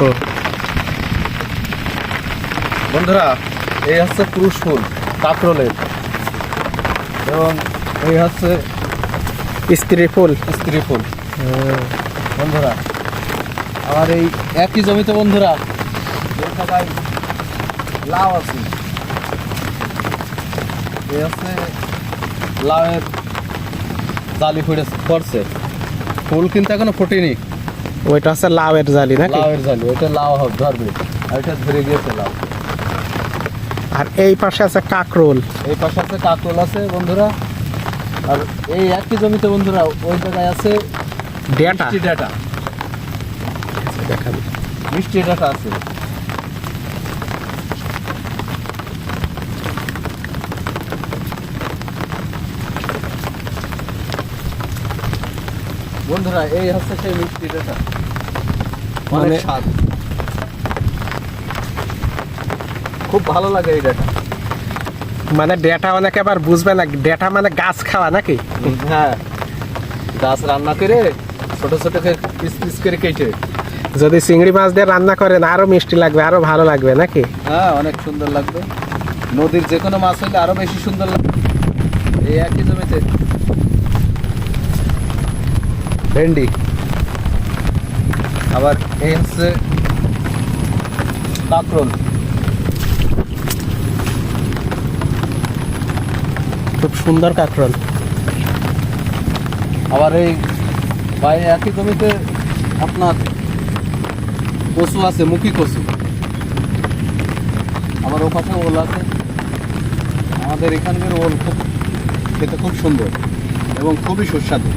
হুম। বন্ধুরা এই হচ্ছে পুরুষ ফুল কাকরোলের এবং এই হচ্ছে স্ত্রী ফুল। স্ত্রী ফুল। বন্ধুরা আমার এই একই জমিতে বন্ধুরা লাউ আছে। এই হচ্ছে লাউয়ের জালি ফুটে পড়ছে। ফুল কিন্তু এখনও ফোটেনি। ওইটা হচ্ছে লাউয়ের জালি নাকি? লাউয়ের জালি ওইটা লাউ হবে ধরবে। আর ধরে গিয়েছে লাউ। আর এই পাশে আছে কাকরোল। এই পাশে আছে কাকরোল আছে বন্ধুরা। আর এই একই জমিতে বন্ধুরা ওই জায়গায় আছে ডেটা? Data data. দেখাবি। মিষ্টি ডাটা আছে। বন্ধুরা এই হচ্ছে সেই মিষ্টি ডাটা অনেক মানে- স্বাদ। খুব ভালো লাগে এই ডাটা। মানে ডেটা অনেকে আবার বুঝবে না ডেটা মানে গাছ খাওয়া নাকি? হ্যাঁ গাছ রান্না করে ছোট ছোট পিস পিস করে কেটে। যদি চিংড়ি মাছ দিয়ে রান্না করেন আরও মিষ্টি লাগবে আরও ভালো লাগবে নাকি? হ্যাঁ অনেক সুন্দর লাগবে। নদীর যে কোনো মাছ হলে আরও বেশি সুন্দর লাগবে। এই একই জমিতে। ভেন্ডি। আবার এই হচ্ছে কাঁকরোল। খুব সুন্দর কাকরোল। আবার এই বাইরে একই জমিতে আপনার কচু আছে মুখী কচু। আমার ও পাশে ওল আছে। আমাদের এখানকার ওল খুব খেতে খুব সুন্দর এবং খুবই সুস্বাদু।